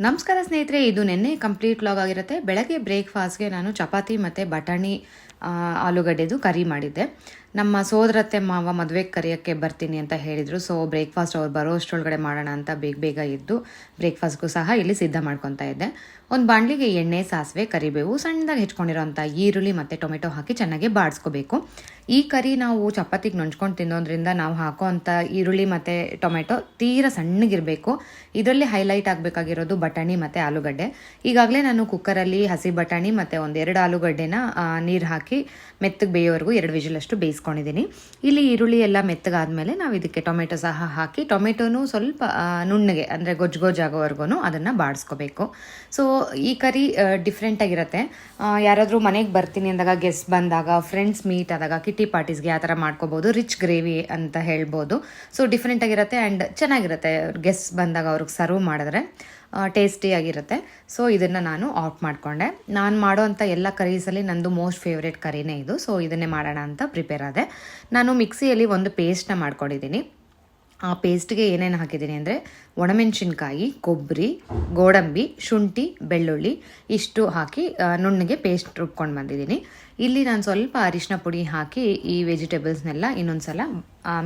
ನಮಸ್ಕಾರ ಸ್ನೇಹಿತರೆ ಇದು ನಿನ್ನೆ ಕಂಪ್ಲೀಟ್ ಲಾಗ್ ಆಗಿರುತ್ತೆ. ಬೆಳಗ್ಗೆ ಬ್ರೇಕ್ಫಾಸ್ಟ್ಗೆ ನಾನು ಚಪಾತಿ ಮತ್ತು ಬಟಾಣಿ ಆಲೂಗಡ್ಡೆದು ಕರಿ ಮಾಡಿದ್ದೆ. ನಮ್ಮ ಸೋದರತ್ತೆ ಮಾವ ಮದುವೆಗೆ ಕರಿಯೋಕ್ಕೆ ಬರ್ತೀನಿ ಅಂತ ಹೇಳಿದರು. ಸೊ ಬ್ರೇಕ್ಫಾಸ್ಟ್ ಅವ್ರು ಬರೋ ಅಷ್ಟರೊಳಗಡೆ ಮಾಡೋಣ ಅಂತ ಬೇಗ ಬೇಗ ಇದ್ದು ಬ್ರೇಕ್ಫಾಸ್ಟ್ಗೂ ಸಹ ಇಲ್ಲಿ ಸಿದ್ಧ ಮಾಡ್ಕೊತಾ ಇದ್ದೆ. ಒಂದು ಬಾಣಲಿಗೆ ಎಣ್ಣೆ, ಸಾಸಿವೆ, ಕರಿಬೇವು ಸಣ್ಣದಾಗಿ ಹೆಚ್ಕೊಂಡಿರೋಂಥ ಈರುಳ್ಳಿ ಮತ್ತು ಟೊಮೆಟೊ ಹಾಕಿ ಚೆನ್ನಾಗಿ ಬಾಡಿಸ್ಕೋಬೇಕು. ಈ ಕರಿ ನಾವು ಚಪಾತಿಗೆ ನೊಂಚ್ಕೊಂಡು ತಿನ್ನೋದ್ರಿಂದ ನಾವು ಹಾಕೋ ಅಂಥ ಈರುಳ್ಳಿ ಮತ್ತು ಟೊಮೆಟೊ ತೀರ ಸಣ್ಣಗಿರಬೇಕು. ಇದರಲ್ಲಿ ಹೈಲೈಟ್ ಆಗಬೇಕಾಗಿರೋದು ಬಟಾಣಿ ಮತ್ತು ಆಲೂಗಡ್ಡೆ. ಈಗಾಗಲೇ ನಾನು ಕುಕ್ಕರಲ್ಲಿ ಹಸಿ ಬಟಾಣಿ ಮತ್ತು ಒಂದೆರಡು ಆಲೂಗಡ್ಡೆನ ನೀರು ಹಾಕಿ ಮೆತ್ತಗೆ ಬೇಯೋವರೆಗೂ ಎರಡು ವಿಜಿಲಷ್ಟು ಬೇಯಿಸ್ಕೊಂಡಿದ್ದೀನಿ. ಇಲ್ಲಿ ಈರುಳ್ಳಿ ಎಲ್ಲ ಮೆತ್ತಗಾದ್ಮೇಲೆ ನಾವು ಇದಕ್ಕೆ ಟೊಮೆಟೊ ಸಹ ಹಾಕಿ, ಟೊಮೆಟೊನೂ ಸ್ವಲ್ಪ ನುಣ್ಣಗೆ, ಅಂದರೆ ಗೊಜ್ಜು ಗೊಜ್ಜಾಗೋವರೆಗೂ ಅದನ್ನು ಬಾಡಿಸ್ಕೋಬೇಕು. ಸೊ ಈ ಕರಿ ಡಿಫ್ರೆಂಟಾಗಿರುತ್ತೆ ಯಾರಾದರೂ ಮನೆಗೆ ಬರ್ತೀನಿ ಅಂದಾಗ ಗೆಸ್ಟ್ ಬಂದಾಗ ಫ್ರೆಂಡ್ಸ್ ಮೀಟ್ ಆದಾಗ ಕಿಟ್ಟಿ ಪಾರ್ಟೀಸ್ಗೆ ಆ ಥರ ಮಾಡ್ಕೋಬೋದು ರಿಚ್ ಗ್ರೇವಿ ಅಂತ ಹೇಳ್ಬೋದು. ಸೊ ಡಿಫ್ರೆಂಟಾಗಿರುತ್ತೆ ಆ್ಯಂಡ್ ಚೆನ್ನಾಗಿರುತ್ತೆ. ಗೆಸ್ಟ್ ಬಂದಾಗ ಅವ್ರಿಗೆ ಸರ್ವ್ ಮಾಡಿದ್ರೆ. ಟೇಸ್ಟಿಯಾಗಿರುತ್ತೆ ಸೊ ಇದನ್ನು ನಾನು ಆಫ್ ಮಾಡಿಕೊಂಡೆ. ನಾನು ಮಾಡೋವಂಥ ಎಲ್ಲ ಕರೀಸಲ್ಲಿ ನಂದು ಮೋಸ್ಟ್ ಫೇವ್ರೇಟ್ ಕರಿನೇ ಇದು. ಸೊ ಇದನ್ನೇ ಮಾಡೋಣ ಅಂತ ಪ್ರಿಪೇರ್ ಆದೆ. ನಾನು ಮಿಕ್ಸಿಯಲ್ಲಿ ಒಂದು ಪೇಸ್ಟ್ನ ಮಾಡ್ಕೊಂಡಿದ್ದೀನಿ. ಆ ಪೇಸ್ಟ್ಗೆ ಏನೇನು ಹಾಕಿದ್ದೀನಿ ಅಂದರೆ ಒಣಮೆಣಸಿನ್ಕಾಯಿ ಕೊಬ್ಬರಿ ಗೋಡಂಬಿ, ಶುಂಠಿ, ಬೆಳ್ಳುಳ್ಳಿ ಇಷ್ಟು ಹಾಕಿ ನುಣ್ಣಗೆ ಪೇಸ್ಟ್ ರುಬ್ಕೊಂಡು ಬಂದಿದ್ದೀನಿ. ಇಲ್ಲಿ ನಾನು ಸ್ವಲ್ಪ ಅರಿಶಿನ ಪುಡಿ ಹಾಕಿ ಈ ವೆಜಿಟೇಬಲ್ಸ್ನೆಲ್ಲ ಇನ್ನೊಂದು ಸಲ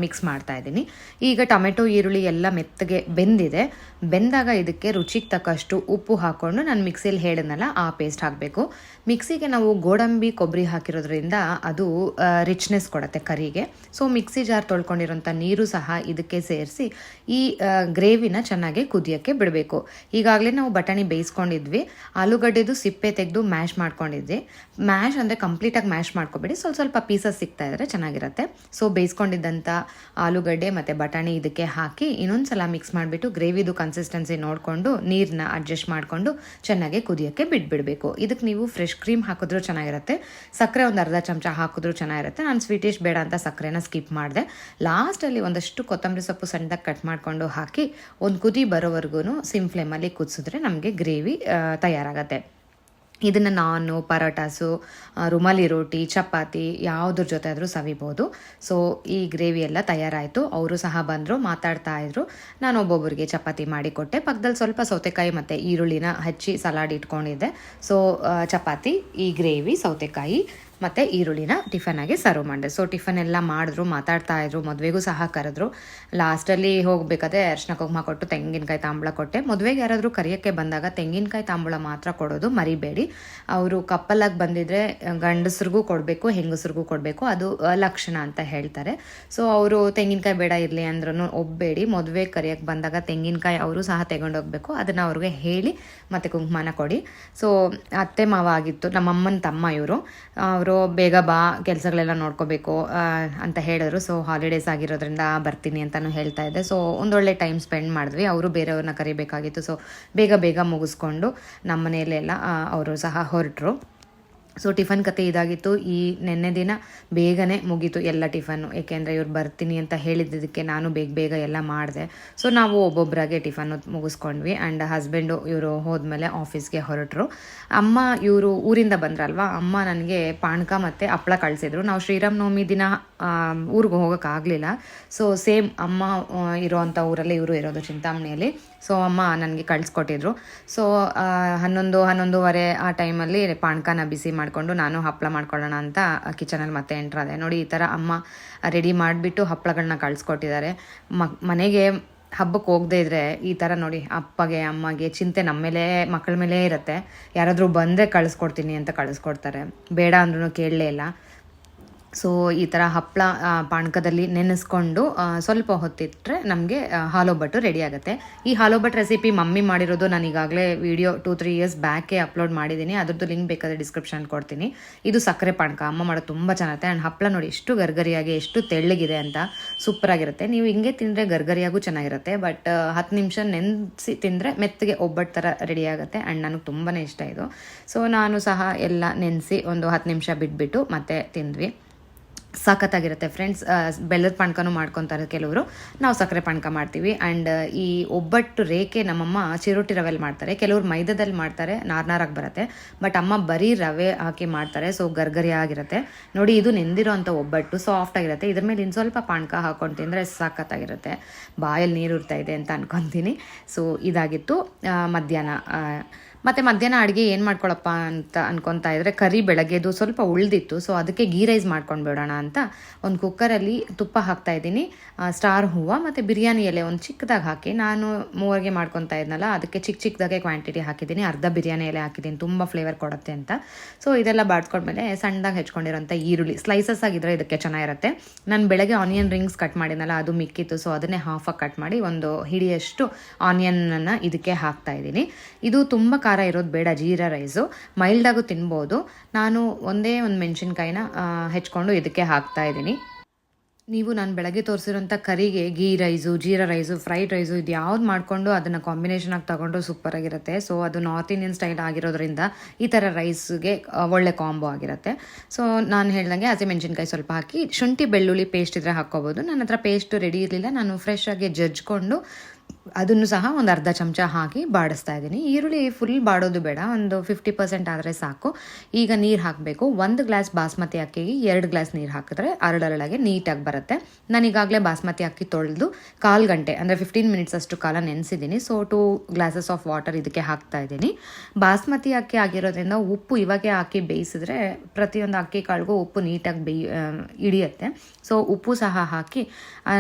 ಮಿಕ್ಸ್ ಮಾಡ್ತಾ ಇದ್ದೀನಿ. ಈಗ ಟೊಮೆಟೊ, ಈರುಳ್ಳಿ ಎಲ್ಲ ಮೆತ್ತಗೆ ಬೆಂದಿದೆ. ಬೆಂದಾಗ ಇದಕ್ಕೆ ರುಚಿಗೆ ತಕ್ಕಷ್ಟು ಉಪ್ಪು ಹಾಕ್ಕೊಂಡು ನಾನು ಮಿಕ್ಸಿಯಲ್ಲಿ ಹೇಳಿದ್ನಲ್ಲ, ಆ ಪೇಸ್ಟ್ ಹಾಕಬೇಕು. ಮಿಕ್ಸಿಗೆ ನಾವು ಗೋಡಂಬಿ ಕೊಬ್ಬರಿ ಹಾಕಿರೋದ್ರಿಂದ ಅದು ರಿಚ್ನೆಸ್ ಕೊಡುತ್ತೆ ಕರಿಗೆ. ಸೊ ಮಿಕ್ಸಿ ಜಾರ್ ತೊಳ್ಕೊಂಡಿರೋಂಥ ನೀರು ಸಹ ಇದಕ್ಕೆ ಸೇರಿಸಿ ಈ ಗ್ರೇವಿನ ಚೆನ್ನಾಗಿ ಕುದಿಯೋಕ್ಕೆ ಬಿಡಬೇಕು. ಈಗಾಗಲೇ ನಾವು ಬಟಾಣಿ ಬೇಯಿಸ್ಕೊಂಡಿದ್ವಿ. ಆಲೂಗಡ್ಡೆದು ಸಿಪ್ಪೆ ತೆಗೆದು ಮ್ಯಾಶ್ ಮಾಡ್ಕೊಂಡಿದ್ವಿ. ಮ್ಯಾಶ್ ಅಂದರೆ ಕಂಪ್ಲೀಟಾಗಿ ಮ್ಯಾಶ್ ಮಾಡ್ಕೋಬೇಡಿ. ಸ್ವಲ್ಪ ಸ್ವಲ್ಪ ಪೀಸಸ್ ಸಿಗ್ತಾ ಇದ್ದರೆ ಚೆನ್ನಾಗಿರುತ್ತೆ. ಸೊ ಬೇಯಿಸ್ಕೊಂಡಿದ್ದಂಥ ಆಲೂಗಡ್ಡೆ ಮತ್ತು ಬಟಾಣಿ ಇದಕ್ಕೆ ಹಾಕಿ ಇನ್ನೊಂದು ಸಲ ಮಿಕ್ಸ್ ಮಾಡಿಬಿಟ್ಟು ಗ್ರೇವಿದು ಕನ್ಸಿಸ್ಟೆನ್ಸಿ ನೋಡಿಕೊಂಡು ನೀರನ್ನ ಅಡ್ಜಸ್ಟ್ ಮಾಡಿಕೊಂಡು ಚೆನ್ನಾಗಿ ಕುದಿಯೋಕ್ಕೆ ಬಿಟ್ಬಿಡಬೇಕು. ಇದಕ್ಕೆ ನೀವು ಫ್ರೆಶ್ ಕ್ರೀಮ್ ಹಾಕಿದ್ರು ಚೆನ್ನಾಗಿರುತ್ತೆ. ಸಕ್ಕರೆ ಒಂದು ಅರ್ಧ ಚಮಚ ಹಾಕಿದ್ರೂ ಚೆನ್ನಾಗಿರುತ್ತೆ. ನಾನು ಸ್ವೀಟಿಶ್ ಬೇಡ ಅಂತ ಸಕ್ಕರೆನ ಸ್ಕಿಪ್ ಮಾಡಿದೆ. ಲಾಸ್ಟಲ್ಲಿ ಒಂದಷ್ಟು ಕೊತ್ತಂಬರಿ ಸೊಪ್ಪು ಸಣ್ಣದಾಗಿ ಕಟ್ ಮಾಡಿಕೊಂಡು ಹಾಕಿ ಒಂದು ಕುದಿ ಬರೋವರೆಗೂ ಸಿಮ್ ಫ್ಲೇಮಲ್ಲಿ ಕುದಿಸಿದ್ರೆ ನಮಗೆ ಗ್ರೇವಿ ತಯಾರಾಗತ್ತೆ. ಇದನ್ನು ನಾನು, ಪರೋಟಾಸು ರುಮಾಲಿ ರೋಟಿ, ಚಪಾತಿ ಯಾವುದ್ರ ಜೊತೆ ಆದರೂ ಸವಿಬೋದು. ಸೊ ಈ ಗ್ರೇವಿ ಎಲ್ಲ ತಯಾರಾಯಿತು. ಅವರು ಸಹ ಬಂದರು, ಮಾತಾಡ್ತಾ ಇದ್ರು. ನಾನು ಒಬ್ಬೊಬ್ಬರಿಗೆ ಚಪಾತಿ ಮಾಡಿಕೊಟ್ಟೆ ಪಕ್ಕದಲ್ಲಿ ಸ್ವಲ್ಪ ಸೌತೆಕಾಯಿ ಮತ್ತು ಈರುಳ್ಳಿನ ಹಚ್ಚಿ ಸಲಾಡ್ ಇಟ್ಕೊಂಡಿದ್ದೆ. ಸೊ ಚಪಾತಿ, ಈ ಗ್ರೇವಿ, ಸೌತೆಕಾಯಿ ಮತ್ತು ಈರುಳ್ಳಿನ ಟಿಫನಾಗಿ ಸರ್ವ್ ಮಾಡಿದೆ. ಸೊ ಟಿಫನ್ ಎಲ್ಲ ಮಾಡಿದ್ರು, ಮಾತಾಡ್ತಾ ಇದ್ರು, ಮದುವೆಗೂ ಸಹ ಕರೆದ್ರು. ಲಾಸ್ಟಲ್ಲಿ ಹೋಗಬೇಕಾದ್ರೆ ಅರ್ಶಿನ ಕುಂಕುಮ ಕೊಟ್ಟು ತೆಂಗಿನಕಾಯಿ ತಾಂಬಳ ಕೊಟ್ಟೆ. ಮದುವೆಗೆ ಯಾರಾದರೂ ಕರಿಯೋಕ್ಕೆ ಬಂದಾಗ ತೆಂಗಿನಕಾಯಿ ತಾಂಬಳ ಮಾತ್ರ ಕೊಡೋದು ಮರಿಬೇಡಿ. ಅವರು ಕಪ್ಪಲಾಗಿ ಬಂದಿದ್ರೆ ಗಂಡಸ್ರಿಗೂ ಕೊಡಬೇಕು, ಹೆಂಗಸ್ರಿಗೂ ಕೊಡಬೇಕು. ಅದು ಲಕ್ಷಣ ಅಂತ ಹೇಳ್ತಾರೆ. ಸೊ ಅವರು ತೆಂಗಿನಕಾಯಿ ಬೇಡ ಇರಲಿ ಅಂದ್ರೂ ಒಬ್ಬಬೇಡಿ ಮದುವೆ ಕರಿಯೋಕ್ಕೆ ಬಂದಾಗ ತೆಂಗಿನಕಾಯಿ ಅವರು ಸಹ ತಗೊಂಡೋಗ್ಬೇಕು. ಅದನ್ನು ಅವ್ರಿಗೆ ಹೇಳಿ ಮತ್ತು ಕುಂಕುಮನ ಕೊಡಿ. ಸೊ ಅತ್ತೆ ಮಾವ ಆಗಿತ್ತು, ನಮ್ಮಮ್ಮನ ತಮ್ಮ ಇವರು. ಅವರು ಬೇಗ ಬಾ, ಕೆಲಸಗಳೆಲ್ಲ ನೋಡ್ಕೋಬೇಕು ಅಂತ ಹೇಳಿದ್ರು. ಸೊ ಹಾಲಿಡೇಸ್ ಆಗಿರೋದ್ರಿಂದ ಬರ್ತೀನಿ ಅಂತಲೂ ಹೇಳ್ತಾ ಇದ್ದೆ. ಸೊ ಒಂದೊಳ್ಳೆ ಟೈಮ್ ಸ್ಪೆಂಡ್ ಮಾಡಿದ್ವಿ. ಅವರು ಬೇರೆಯವ್ರನ್ನ ಕರಿಬೇಕಾಗಿತ್ತು. ಸೊ ಬೇಗ ಬೇಗ ಮುಗಿಸ್ಕೊಂಡು ನಮ್ಮ ಮನೆಯಲ್ಲೆಲ್ಲ ಅವರು ಸಹ ಹೊರಟರು. ಸೊ ಟಿಫನ್ ಕತೆ ಇದಾಗಿತ್ತು. ಈ ನೆನ್ನೆ ದಿನ ಬೇಗನೆ ಮುಗೀತು ಎಲ್ಲ ಟಿಫನ್ನು ಏಕೆಂದರೆ ಇವ್ರು ಬರ್ತೀನಿ ಅಂತ ಹೇಳಿದ್ದಕ್ಕೆ ನಾನು ಬೇಗ ಬೇಗ ಎಲ್ಲ ಮಾಡಿದೆ. ಸೊ ನಾವು ಒಬ್ಬೊಬ್ಬರಾಗೆ ಟಿಫನ್ನು ಮುಗಿಸ್ಕೊಂಡ್ವಿ. ಆ್ಯಂಡ್ ಹಸ್ಬೆಂಡು ಇವರು ಹೋದ್ಮೇಲೆ ಆಫೀಸ್ಗೆ ಹೊರಟರು. ಅಮ್ಮ ಇವರು ಊರಿಂದ ಬಂದ್ರಲ್ವಾ? ಅಮ್ಮ ನನಗೆ ಪಾಣಕ ಮತ್ತು ಹಪ್ಪಳ ಕಳಿಸಿದ್ರು. ನಾವು ಶ್ರೀರಾಮನವಮಿ ದಿನ ಊರಿಗೆ ಹೋಗೋಕ್ಕಾಗಲಿಲ್ಲ ಸೊ ಸೇಮ್ ಅಮ್ಮ ಇರೋವಂಥ ಊರಲ್ಲೇ ಇವರು ಇರೋದು ಚಿಂತಾಮಣಿಯಲ್ಲಿ. ಸೊ ಅಮ್ಮ ನನಗೆ ಕಳಿಸ್ಕೊಟ್ಟಿದ್ರು. ಸೊ ಹನ್ನೊಂದು, ಹನ್ನೊಂದುವರೆ ಆ ಟೈಮಲ್ಲಿ ಪಾನಕನ ಬಿಸಿ ಮಾಡಿಕೊಂಡು ನಾನು ಹಪ್ಪಳ ಮಾಡ್ಕೊಳ್ಳೋಣ ಅಂತ ಕಿಚನಲ್ಲಿ ಮತ್ತೆ ಎಂಟ್ರಾದೆ ನೋಡಿ, ಈ ಥರ ಅಮ್ಮ ರೆಡಿ ಮಾಡಿಬಿಟ್ಟು ಹಪ್ಪಳಗಳನ್ನ ಕಳಿಸ್ಕೊಟ್ಟಿದ್ದಾರೆ. ಮನೆಗೆ ಹಬ್ಬಕ್ಕೆ ಹೋಗದೇ ಇದ್ರೆ ಈ ಥರ ನೋಡಿ, ಅಪ್ಪಗೆ, ಅಮ್ಮಗೆ ಚಿಂತೆ ನಮ್ಮ ಮೇಲೆ ಮಕ್ಕಳ ಮೇಲೆ ಇರುತ್ತೆ. ಯಾರಾದರೂ ಬಂದರೆ ಕಳಿಸ್ಕೊಡ್ತೀನಿ ಅಂತ ಕಳಿಸ್ಕೊಡ್ತಾರೆ. ಬೇಡ ಅಂದ್ರೂ ಕೇಳಲೇ ಇಲ್ಲ. ಸೊ, ಈ ಥರ ಹಪ್ಪಳ ಪಾನಕದಲ್ಲಿ ನೆನೆಸ್ಕೊಂಡು ಸ್ವಲ್ಪ ಹೊತ್ತಿಟ್ಟರೆ ನಮಗೆ ಹಾಲೊಬ್ಬಟ್ಟು ರೆಡಿ ಆಗುತ್ತೆ. ಈ ಹಾಲೊಬ್ಬಟ್ಟು ರೆಸಿಪಿ ಮಮ್ಮಿ ಮಾಡಿರೋದು ನಾನು ಈಗಾಗಲೇ ವಿಡಿಯೋ ಟೂ ತ್ರೀ ಇಯರ್ಸ್ ಬ್ಯಾಕೇ ಅಪ್ಲೋಡ್ ಮಾಡಿದ್ದೀನಿ. ಅದ್ರದ್ದು ಲಿಂಕ್ ಬೇಕಾದರೆ ಡಿಸ್ಕ್ರಿಪ್ಷನ್ ಕೊಡ್ತೀನಿ. ಇದು ಸಕ್ಕರೆ ಪಾನಕ. ಅಮ್ಮ ಮಾಡೋದು ತುಂಬ ಚೆನ್ನಾಗುತ್ತೆ. ಆ್ಯಂಡ್ ಹಪ್ಪಳ ನೋಡಿ, ಎಷ್ಟು ಗರ್ಗರಿಯಾಗಿ, ಎಷ್ಟು ತೆಳ್ಳಗಿದೆ ಅಂತ ಸೂಪರಾಗಿರುತ್ತೆ ನೀವು ಹಿಂಗೆ ತಿಂದರೆ ಗರ್ಗರಿಯಾಗೂ ಚೆನ್ನಾಗಿರುತ್ತೆ. ಬಟ್ ಹತ್ತು ನಿಮಿಷ ನೆನೆಸಿ ತಿಂದರೆ ಮೆತ್ತಗೆ ಒಬ್ಬಟ್ಟು ಥರ ರೆಡಿ ಆಗುತ್ತೆ. ಆ್ಯಂಡ್ ನನಗೆ ತುಂಬಾ ಇಷ್ಟ ಇದು. ಸೊ ನಾನು ಸಹ ಎಲ್ಲ ನೆನೆಸಿ ಒಂದು ಹತ್ತು ನಿಮಿಷ ಬಿಟ್ಬಿಟ್ಟು ಮತ್ತೆ ತಿಂದ್ವಿ. ಸಖತ್ತಾಗಿರುತ್ತೆ ಫ್ರೆಂಡ್ಸ್ ಬೆಲ್ಲದ ಪಾನಕನೂ ಮಾಡ್ಕೊತಾರೆ ಕೆಲವರು. ನಾವು ಸಕ್ಕರೆ ಪಾನಕ ಮಾಡ್ತೀವಿ. ಆ್ಯಂಡ್ ಈ ಒಬ್ಬಟ್ಟು ರೇಖೆ ನಮ್ಮಮ್ಮ ಚಿರೋಟಿ ರವೆಲ್ಲಿ ಮಾಡ್ತಾರೆ. ಕೆಲವರು ಮೈದಾದಲ್ಲಿ ಮಾಡ್ತಾರೆ, ನಾರ್ನಾರಾಗಿ ಬರುತ್ತೆ. ಬಟ್ ಅಮ್ಮ ಬರೀ ರವೆ ಹಾಕಿ ಮಾಡ್ತಾರೆ ಸೊ ಗರ್ಗರಿ ಆಗಿರುತ್ತೆ ನೋಡಿ, ಇದು ನೆಂದಿರೋ ಅಂಥ ಒಬ್ಬಟ್ಟು ಸಾಫ್ಟ್ ಆಗಿರುತ್ತೆ. ಇದ್ರ ಮೇಲೆ ಇನ್ನು ಸ್ವಲ್ಪ ಪಾನಕ ಹಾಕೊಂಡು ತಿಂದರೆ ಸಖತ್ತಾಗಿರುತ್ತೆ. ಬಾಯಲ್ಲಿ ನೀರು ಇರ್ತಾ ಇದೆ ಅಂತ ಅನ್ಕೊತೀನಿ. ಸೊ ಇದಾಗಿತ್ತು ಮಧ್ಯಾಹ್ನ ಮತ್ತು ಮಧ್ಯಾಹ್ನ ಅಡುಗೆ ಏನು ಮಾಡ್ಕೊಳಪ್ಪ ಅಂತ ಅನ್ಕೊತಾ ಇದ್ರೆ ಕರಿ ಬೆಳಗ್ಗೆದು ಸ್ವಲ್ಪ ಉಳ್ದಿತ್ತು. ಸೊ ಅದಕ್ಕೆ ಗೀ ರೈಸ್ ಮಾಡ್ಕೊಂಡು ಬಿಡೋಣ ಅಂತ ಒಂದು ಕುಕ್ಕರಲ್ಲಿ ತುಪ್ಪ ಹಾಕ್ತಾ ಇದ್ದೀನಿ. ಸ್ಟಾರ್ ಹೂವು ಮತ್ತು ಬಿರಿಯಾನಿ ಎಲೆ ಒಂದು ಚಿಕ್ಕದಾಗಿ ಹಾಕಿ ನಾನು ಮೂವರಿಗೆ ಮಾಡ್ಕೊತಾ ಇದ್ನಲ್ಲ, ಅದಕ್ಕೆ ಚಿಕ್ಕ ಚಿಕ್ಕದಾಗೆ ಕ್ವಾಂಟಿಟಿ ಹಾಕಿದ್ದೀನಿ. ಅರ್ಧ ಬಿರಿಯಾನಿ ಎಲೆ ಹಾಕಿದ್ದೀನಿ. ತುಂಬ ಫ್ಲೇವರ್ ಕೊಡುತ್ತೆ ಅಂತ. ಸೊ ಇದೆಲ್ಲ ಬಾಡ್ಸ್ಕೊಂಡ್ಮೇಲೆ ಸಣ್ಣದಾಗಿ ಹೆಚ್ಕೊಂಡಿರೋಂಥ ಈರುಳ್ಳಿ. ಸ್ಲೈಸಸ್ ಆಗಿದ್ರೆ ಇದಕ್ಕೆ ಚೆನ್ನಾಗಿರುತ್ತೆ. ನಾನು ಬೆಳಗ್ಗೆ ಆನಿಯನ್ ರಿಂಗ್ಸ್ ಕಟ್ ಮಾಡಿದ್ನಲ್ಲ, ಅದು ಮಿಕ್ಕಿತ್ತು. ಸೊ ಅದನ್ನೇ ಹಾಫಾಗಿ ಕಟ್ ಮಾಡಿ ಒಂದು ಹಿಡಿಯಷ್ಟು ಆನಿಯನನ್ನು ಇದಕ್ಕೆ ಹಾಕ್ತಾ ಇದ್ದೀನಿ. ಇದು ತುಂಬ ಇರೋದು ಬೇಡ, ಜೀರಾ ರೈಸು ಮೈಲ್ಡಾಗೂ ತಿನ್ಬೋದು. ನಾನು ಒಂದೇ ಒಂದು ಮೆಣಸಿನ್ಕಾಯಿನ ಹೆಚ್ಕೊಂಡು ಇದಕ್ಕೆ ಹಾಕ್ತಾ ಇದ್ದೀನಿ. ನೀವು ನಾನು ಬೆಳಗ್ಗೆ ತೋರಿಸಿರೋಂಥ ಕರಿಗೆ ghee rice jeera rice fried rice ಇದು ಯಾವ್ದು ಮಾಡಿಕೊಂಡು ಅದನ್ನು ಕಾಂಬಿನೇಷನ್ ಆಗಿ ತಗೊಂಡ್ರು ಸೂಪರ್ ಆಗಿರುತ್ತೆ. ಸೊ ಅದು ನಾರ್ತ್ ಇಂಡಿಯನ್ ಸ್ಟೈಲ್ ಆಗಿರೋದ್ರಿಂದ ಈ ಥರ ರೈಸ್ಗೆ ಒಳ್ಳೆ ಕಾಂಬೋ ಆಗಿರುತ್ತೆ. ಸೊ ನಾನು ಹೇಳ್ದಂಗೆ ಹಸಿಮೆಣಸಿನ್ಕಾಯಿ ಸ್ವಲ್ಪ ಹಾಕಿ ಶುಂಠಿ ಬೆಳ್ಳುಳ್ಳಿ ಪೇಸ್ಟ್ ಇದ್ರೆ ಹಾಕ್ಕೋಬೋದು. ನನ್ನ ಹತ್ರ ಪೇಸ್ಟ್ ರೆಡಿ ಇರಲಿಲ್ಲ. ನಾನು ಫ್ರೆಶ್ ಆಗಿ ಜಜ್ಕೊಂಡು ಅದನ್ನು ಸಹ ಒಂದು ಅರ್ಧ ಚಮಚ ಹಾಕಿ ಬಾಡಿಸ್ತಾ ಇದ್ದೀನಿ. ಈರುಳ್ಳಿ ಫುಲ್ ಬಾಡೋದು ಬೇಡ, ಒಂದು ಫಿಫ್ಟಿ ಪರ್ಸೆಂಟ್ ಆದರೆ ಸಾಕು. ಈಗ ನೀರು ಹಾಕಬೇಕು. ಒಂದು ಗ್ಲಾಸ್ ಬಾಸ್ಮತಿ ಅಕ್ಕಿಗೆ ಎರಡು ಗ್ಲಾಸ್ ನೀರು ಹಾಕಿದ್ರೆ ಅರಳರಳಗೆ ನೀಟಾಗಿ ಬರುತ್ತೆ. ನಾನು ಈಗಾಗಲೇ ಬಾಸ್ಮತಿ ಅಕ್ಕಿ ತೊಳೆದು ಕಾಲು ಗಂಟೆ, ಅಂದರೆ ಫಿಫ್ಟೀನ್ ಮಿನಿಟ್ಸ್ ಅಷ್ಟು ಕಾಲ ನೆನೆಸಿದ್ದೀನಿ. So two glasses of water ಇದಕ್ಕೆ ಹಾಕ್ತಾ ಇದ್ದೀನಿ. ಬಾಸ್ಮತಿ ಅಕ್ಕಿ ಆಗಿರೋದ್ರಿಂದ ಉಪ್ಪು ಇವಾಗೆ ಹಾಕಿ ಬೇಯಿಸಿದ್ರೆ ಪ್ರತಿಯೊಂದು ಅಕ್ಕಿ ಕಾಳಿಗೂ ಉಪ್ಪು ನೀಟಾಗಿ ಬೇಯಿ ಹಿಡಿಯುತ್ತೆ. ಸೊ ಉಪ್ಪು ಸಹ ಹಾಕಿ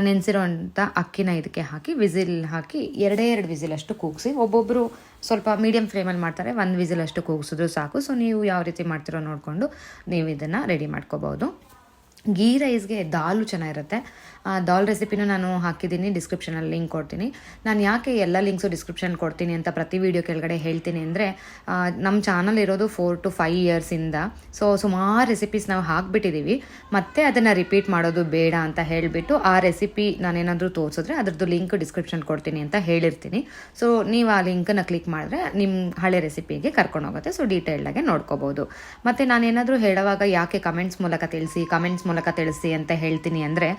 ನೆನೆಸಿರೋಂಥ ಅಕ್ಕಿನ ಇದಕ್ಕೆ ಹಾಕಿ, ವಿಸಿಲ್ ಹಾಕಿ ಎರಡೇ ಎರಡು ವಿಸಿಲಷ್ಟು ಕೂಗಿಸಿ ಒಬ್ಬೊಬ್ಬರು ಸ್ವಲ್ಪ ಮೀಡಿಯಮ್ ಫ್ಲೇಮಲ್ಲಿ ಮಾಡ್ತಾರೆ, ಒಂದು ವಿಸಿಲಷ್ಟು ಕೂಗಿಸಿದ್ರು ಸಾಕು. ಸೊ ನೀವು ಯಾವ ರೀತಿ ಮಾಡ್ತಿರೋ ನೋಡಿಕೊಂಡು ನೀವು ಇದನ್ನು ರೆಡಿ ಮಾಡ್ಕೋಬೋದು. ಗೀ ರೈಸ್ಗೆ ದಾಲು ಚೆನ್ನಾಗಿರುತ್ತೆ. ದಾಲ್ ರೆಸಿಪಿನೂ ನಾನು ಹಾಕಿದ್ದೀನಿ ಡಿಸ್ಕ್ರಿಪ್ಷನಲ್ಲಿ ಲಿಂಕ್ ಕೊಡ್ತೀನಿ. ನಾನು ಯಾಕೆ ಎಲ್ಲ ಲಿಂಕ್ಸು ಡಿಸ್ಕ್ರಿಪ್ಷನ್ ಕೊಡ್ತೀನಿ ಅಂತ ಪ್ರತಿ ವಿಡಿಯೋ ಕೆಳಗಡೆ ಹೇಳ್ತೀನಿ ಅಂದರೆ ನಮ್ಮ ಚಾನಲ್ ಇರೋದು ಫೋರ್ ಟು ಫೈವ್ ಇಯರ್ಸಿಂದ ಸೊ ಸುಮಾರು ರೆಸಿಪೀಸ್ ನಾವು ಹಾಕ್ಬಿಟ್ಟಿದ್ದೀವಿ ಮತ್ತೆ ಅದನ್ನು ರಿಪೀಟ್ ಮಾಡೋದು ಬೇಡ ಅಂತ ಹೇಳಿಬಿಟ್ಟು ಆ ರೆಸಿಪಿ ನಾನೇನಾದರೂ ತೋರಿಸಿದ್ರೆ ಅದ್ರದ್ದು ಲಿಂಕ್ ಡಿಸ್ಕ್ರಿಪ್ಷನ್ ಕೊಡ್ತೀನಿ ಅಂತ ಹೇಳಿರ್ತೀನಿ. ಸೊ ನೀವು ಆ ಲಿಂಕನ್ನು ಕ್ಲಿಕ್ ಮಾಡಿದ್ರೆ ನಿಮ್ಮ ಹಳೆ ರೆಸಿಪಿಗೆ ಕರ್ಕೊಂಡು ಹೋಗುತ್ತೆ ಸೊ ಡೀಟೇಲ್ಡಾಗೆ ನೋಡ್ಕೋಬೋದು. ಮತ್ತು ನಾನೇನಾದರೂ ಹೇಳುವಾಗ ಯಾಕೆ ಕಮೆಂಟ್ಸ್ ಮೂಲಕ ತಿಳಿಸಿ ಕಮೆಂಟ್ಸ್ ಮೂಲಕ ತಿಳಿಸಿ ಅಂತ ಹೇಳ್ತೀನಿ ಅಂದರೆ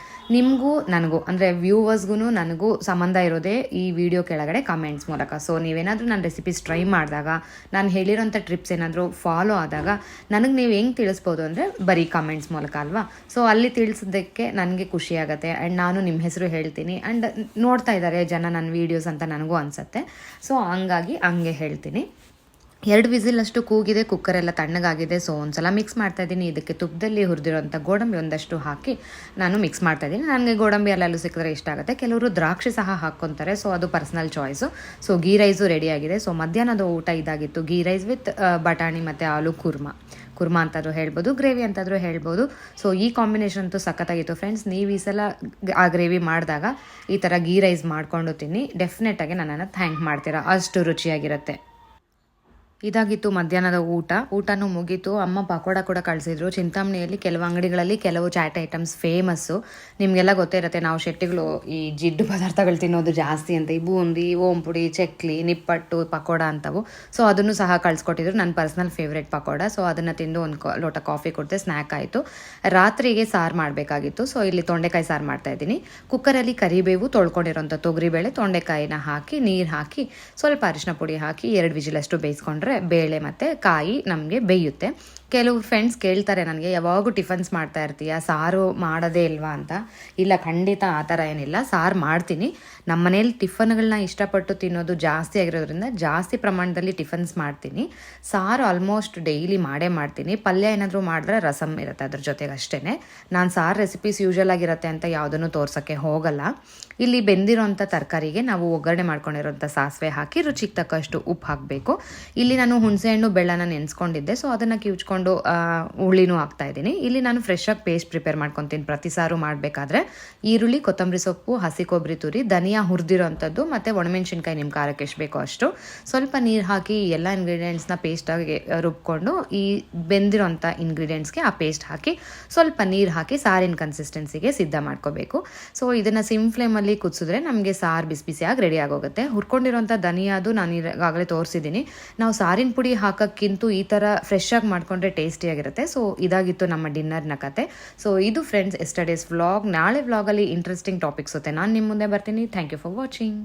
ನಿಮಗೂ, ನನಗೂ, ಅಂದರೆ ವ್ಯೂವರ್ಸ್ಗೂ ನನಗೂ ಸಂಬಂಧ ಇರೋದೇ ಈ ವಿಡಿಯೋ ಕೆಳಗಡೆ ಕಮೆಂಟ್ಸ್ ಮೂಲಕ. ಸೊ ನೀವೇನಾದರೂ ನನ್ನ ರೆಸಿಪೀಸ್ ಟ್ರೈ ಮಾಡಿದಾಗ, ನಾನು ಹೇಳಿರೋಂಥ ಟ್ರಿಪ್ಸ್ ಏನಾದರೂ ಫಾಲೋ ಆದಾಗ, ನನಗೆ ನೀವು ಹೆಂಗೆ ತಿಳಿಸ್ಬೋದು ಅಂದರೆ ಬರೀ ಕಮೆಂಟ್ಸ್ ಮೂಲಕ ಅಲ್ವಾ? ಸೊ ಅಲ್ಲಿ ತಿಳಿಸೋದಕ್ಕೆ ನನಗೆ ಖುಷಿ ಆಗುತ್ತೆ ಆ್ಯಂಡ್ ನಾನು ನಿಮ್ಮ ಹೆಸರು ಹೇಳ್ತೀನಿ ಆ್ಯಂಡ್ ನೋಡ್ತಾ ಇದ್ದಾರೆ ಜನ ನನ್ನ ವೀಡಿಯೋಸ್ ಅಂತ ನನಗೂ ಅನಿಸುತ್ತೆ. ಸೊ ಹಂಗಾಗಿ ಹಂಗೆ ಹೇಳ್ತೀನಿ. ಎರಡು ವಿಸಿಲ್ ಅಷ್ಟು ಕೂಗಿದೆ ಕುಕ್ಕರ್ ಎಲ್ಲ ತಣ್ಣಗಾಗಿದೆ ಸೊ ಒಂದ್ಸಲ ಮಿಕ್ಸ್ ಮಾಡ್ತಾ ಇದ್ದೀನಿ. ಇದಕ್ಕೆ ತುಪ್ಪದಲ್ಲಿ ಹುರಿದಿರೋಂಥ ಗೋಡಂಬಿ ಒಂದಷ್ಟು ಹಾಕಿ ನಾನು ಮಿಕ್ಸ್ ಮಾಡ್ತಾ ಇದ್ದೀನಿ. ನನಗೆ ಗೋಡಂಬಿ ಅಲ್ಲೆಲ್ಲೂ ಸಿಕ್ಕಿದ್ರೆ ಇಷ್ಟ ಆಗುತ್ತೆ. ಕೆಲವರು ದ್ರಾಕ್ಷಿ ಸಹ ಹಾಕ್ಕೊತಾರೆ ಸೊ ಅದು personal choice so ghee rice ready ಆಗಿದೆ. ಸೊ ಮಧ್ಯಾಹ್ನದ ಊಟ ಇದಾಗಿತ್ತು. ಗೀ ರೈಸ್ ವಿತ್ ಬಟಾಣಿ ಮತ್ತು ಆಲೂ ಕುರ್ಮಾ. ಕುರ್ಮಾ ಅಂತಾದರೂ ಹೇಳ್ಬೋದು ಗ್ರೇವಿ ಅಂತಾದರೂ ಹೇಳ್ಬೋದು. ಸೊ ಈ ಕಾಂಬಿನೇಷನ್ ಅಂತೂ ಸಖತ್ತಾಗಿತ್ತು ಫ್ರೆಂಡ್ಸ್ ನೀವು ಈ ಸಲ ಆ ಗ್ರೇವಿ ಮಾಡಿದಾಗ ಈ ಥರ ಗೀ ರೈಸ್ ಮಾಡ್ಕೊಂಡು ತಿನ್ನಿ. ಡೆಫಿನೆಟಾಗಿ ನನ್ನನ್ನು ಥ್ಯಾಂಕ್ ಮಾಡ್ತೀರಾ. ಅಷ್ಟು ರುಚಿಯಾಗಿರುತ್ತೆ. ಇದಾಗಿತ್ತು ಮಧ್ಯಾಹ್ನದ ಊಟ. ಊಟನೂ ಮುಗೀತು. ಅಮ್ಮ ಪಕೋಡ ಕೂಡ ಕಳಿಸಿದ್ರು. ಚಿಂತಾಮಣಿಯಲ್ಲಿ ಕೆಲವು ಅಂಗಡಿಗಳಲ್ಲಿ ಕೆಲವು ಚಾಟ್ ಐಟಮ್ಸ್ ಫೇಮಸ್ಸು. ನಿಮಗೆಲ್ಲ ಗೊತ್ತೇ ಇರುತ್ತೆ ನಾವು ಶೆಟ್ಟಿಗಳು ಈ ಜಿಡ್ಡು ಪದಾರ್ಥಗಳು ತಿನ್ನೋದು ಜಾಸ್ತಿ ಅಂತ. ಈ ಬೂಂದಿ, ಓಂಪುಡಿ, ಚಕ್ಲಿ, ನಿಪ್ಪಟ್ಟು, ಪಕೋಡ ಅಂತವು. ಸೊ, ಅದನ್ನು ಸಹ ಕಳಿಸ್ಕೊಟ್ಟಿದ್ರು. ನನ್ನ ಪರ್ಸ್ನಲ್ ಫೇವ್ರೆಟ್ ಪಕೋಡ. ಸೊ, ಅದನ್ನು ತಿಂದು ಒಂದು ಲೋಟ ಕಾಫಿ ಕೊಡ್ತೆ ಸ್ನ್ಯಾಕ್ ಆಯಿತು. ರಾತ್ರಿಗೆ ಸಾರು ಮಾಡಬೇಕಾಗಿತ್ತು. ಸೊ, ಇಲ್ಲಿ ತೊಂಡೆಕಾಯಿ ಸಾರು ಮಾಡ್ತಾ ಇದ್ದೀನಿ. ಕುಕ್ಕರಲ್ಲಿ ಕರಿಬೇವು ತೊಳ್ಕೊಂಡಿರೋಂಥ ತೊಗರಿಬೇಳೆ ತೊಂಡೆಕಾಯಿನ ಹಾಕಿ, ನೀರು ಹಾಕಿ, ಸ್ವಲ್ಪ ಅರಿಶಿನ ಪುಡಿ ಹಾಕಿ, ಎರಡು ವಿಜಿಲಷ್ಟು ಬೇಯಿಸ್ಕೊಂಡ್ರೆ ಬೇಳೆ ಮತ್ತು ಕಾಯಿ ನಮಗೆ ಬೇಯುತ್ತೆ. ಕೆಲವು ಫ್ರೆಂಡ್ಸ್ ಕೇಳ್ತಾರೆ ನನಗೆ, ಯಾವಾಗೂ ಟಿಫನ್ಸ್ ಮಾಡ್ತಾ ಇರ್ತೀಯ? ಸಾರು ಮಾಡೋದೇ ಇಲ್ವಾ? ಅಂತ. ಇಲ್ಲ, ಖಂಡಿತ ಆ ಥರ ಏನಿಲ್ಲ. ಸಾರು ಮಾಡ್ತೀನಿ. ನಮ್ಮ ಮನೇಲಿ ಟಿಫನ್ಗಳನ್ನ ಇಷ್ಟಪಟ್ಟು ತಿನ್ನೋದು ಜಾಸ್ತಿ ಆಗಿರೋದ್ರಿಂದ ಜಾಸ್ತಿ ಪ್ರಮಾಣದಲ್ಲಿ ಟಿಫನ್ಸ್ ಮಾಡ್ತೀನಿ. ಸಾರು ಆಲ್ಮೋಸ್ಟ್ ಡೈಲಿ ಮಾಡೇ ಮಾಡ್ತೀನಿ. ಪಲ್ಯ ಏನಾದರೂ ಮಾಡಿದ್ರೆ ರಸಮ್ ಇರುತ್ತೆ ಅದ್ರ ಜೊತೆಗೆ ಅಷ್ಟೇ ನಾನು ಸಾರು ರೆಸಿಪೀಸ್ ಯೂಶಲ್ ಆಗಿರುತ್ತೆ ಅಂತ ಯಾವುದನ್ನು ತೋರ್ಸೋಕ್ಕೆ ಹೋಗಲ್ಲ. ಇಲ್ಲಿ ಬೆಂದಿರೋಂಥ ತರಕಾರಿಗೆ ನಾವು ಒಗ್ಗರಣೆ ಮಾಡ್ಕೊಂಡಿರೋಂಥ ಸಾಸಿವೆ ಹಾಕಿ ರುಚಿಗೆ ತಕ್ಕಷ್ಟು ಉಪ್ಪು ಹಾಕಬೇಕು. ಇಲ್ಲಿ ನಾನು ಹುಣಸೆಹಣ್ಣು, ಬೆಳ್ಳನ ನೆನೆಸ್ಕೊಂಡಿದ್ದೆ. ಸೊ ಅದನ್ನು ಕಿವುಚ್ಕೊಂಡು ಆ, ಹುಳಿನೂ ಇದ್ದೀನಿ. ಇಲ್ಲಿ ನಾನು ಫ್ರೆಶ್ ಆಗಿ ಪೇಸ್ಟ್ ಪ್ರಿಪೇರ್ ಮಾಡ್ಕೊತೀನಿ. ಪ್ರತಿ ಸಾರು ಮಾಡಬೇಕಾದ್ರೆ ಈರುಳ್ಳಿ ಕೊತ್ತಂಬರಿ ಸೊಪ್ಪು ಹಸಿ ಕೊಬ್ಬರಿ ತುರಿ ಧನಿಯಾ ಹುರಿದಿರೋ ಅಂಥದ್ದು ಮತ್ತು ಒಣಮೆಣಸಿನ್ಕಾಯಿ ನಿಮ್ಮ ಖಾರಕ್ಕೆ ಎಷ್ಟು ಬೇಕೋ ಅಷ್ಟು. ಸ್ವಲ್ಪ ನೀರು ಹಾಕಿ ಎಲ್ಲ ಇಂಗ್ರೀಡಿಯೆಂಟ್ಸ್ನ ಪೇಸ್ಟಾಗಿ ರುಬ್ಕೊಂಡು ಈ ಬೆಂದಿರೋಂಥ ಇಂಗ್ರೀಡಿಯೆಂಟ್ಸ್ಗೆ ಆ ಪೇಸ್ಟ್ ಹಾಕಿ ಸ್ವಲ್ಪ ನೀರು ಹಾಕಿ ಸಾರಿನ ಕನ್ಸಿಸ್ಟೆನ್ಸಿಗೆ ಸಿದ್ಧ ಮಾಡ್ಕೋಬೇಕು. ಸೊ ಇದನ್ನು ಸಿಮ್ ಫ್ಲೇಮಲ್ಲಿ ಕುದಿಸಿದ್ರೆ ನಮಗೆ ಸಾರು ಬಿಸಿ ಬಿಸಿಯಾಗಿ ರೆಡಿ ಆಗೋಗುತ್ತೆ. ಹುರ್ಕೊಂಡಿರೋಂಥ ಧನಿಯಾದು ನಾನು ಈಗಾಗಲೇ ತೋರಿಸಿದ್ದೀನಿ. ನಾವು ಸಾರಿನ ಪುಡಿ ಹಾಕೋಕ್ಕಿಂತೂ ಈ ಥರ ಫ್ರೆಶ್ ಆಗಿ ಮಾಡ್ಕೊಂಡಿರೋ ತೊಗೊಂಡ್ರೆ ಟೇಸ್ಟಿಯಾಗಿರುತ್ತೆ. ಸೊ ಇದಾಗಿತ್ತು ನಮ್ಮ ಡಿನ್ನರ್ನ ಕತೆ. ಸೊ ಇದು ಫ್ರೆಂಡ್ಸ್ ಎಸ್ಟರ್ಡೇಸ್ ವ್ಲಾಗ್ ನಾಳೆ ವ್ಲಾಗಲ್ಲಿ ಇಂಟ್ರೆಸ್ಟಿಂಗ್ ಟಾಪಿಕ್ಸ್ ಇರುತ್ತೆ ನಾನು ನಿಮ್ಮ ಮುಂದೆ ಬರ್ತೀನಿ. Thank you for watching